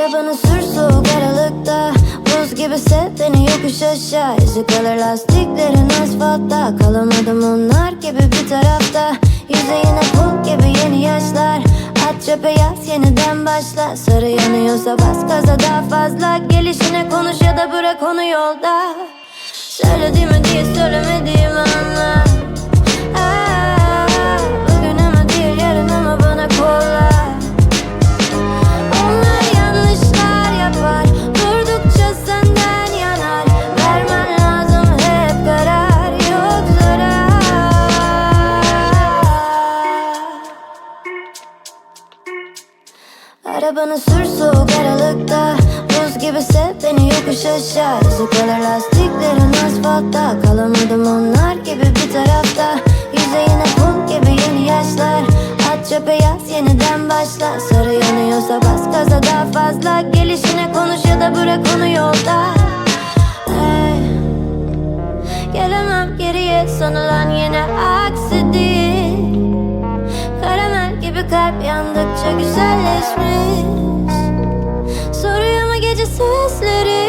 Arabanı sür soğuk Buz gibi sev beni yokuş aşağı. Yüzü kalır lastiklerin asfaltta. Kalamadım onlar gibi bir tarafta. Yüzeyine pul gibi yeni yaşlar. At çöpe yaz yeniden başla. Sarı yanıyorsa bas gaza daha fazla. Gelişine konuş ya da bırak onu yolda. Söylediğimi diye söylemedim. Arabanı sür soğuk aralıkta. Buz gibi sev beni yokuş aşağı. Kalır lastiklerin asfaltta. Kalamadım onlar gibi bir tarafta. Yüzeyine pul gibi yeni yaşlar. At çöpe yaz yeniden başla. Sarı yanıyorsa bas gaza daha fazla. Gelişine konuş ya da bırak onu yolda. Hey. Gelemem geriye. Sanılan yine aksi gibi kalp yandıkça güzelleşmiş. Soruyor mu gece seslerin